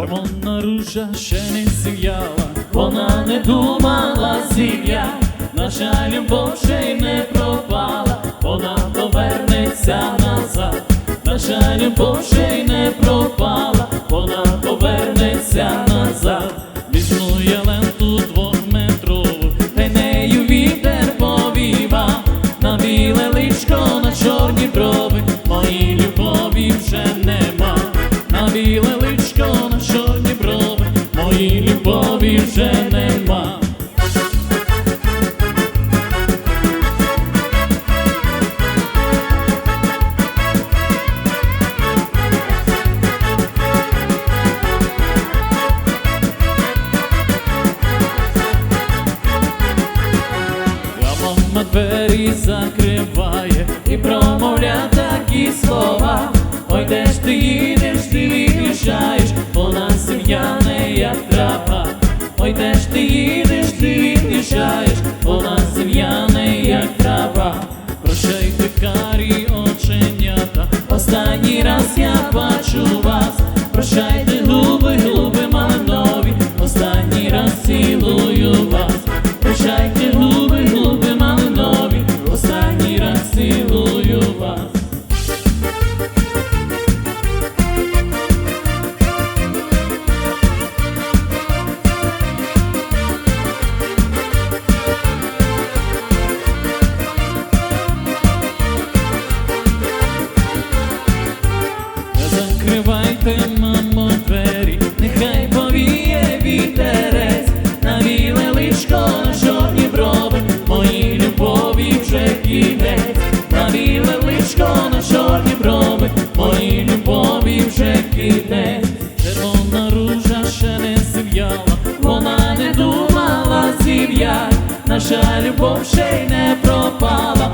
Червона ружа ще не зів'яла, вона не думала зів'я, наша любов ще й не пропала, вона повернеться назад, наша любов ще й не пропала, вона повернеться назад. ti ljubavi više nema. Glavom na dveri zakrivaj трава. Прощайте, карі оченята, останній раз я бачу вас. Прощайте, губи, губи малинові, останній раз цілую вас. Прощайте, квітне, червона ружа ще не зів'яла, вона не думала зів'ять, наша любов ще й не пропала.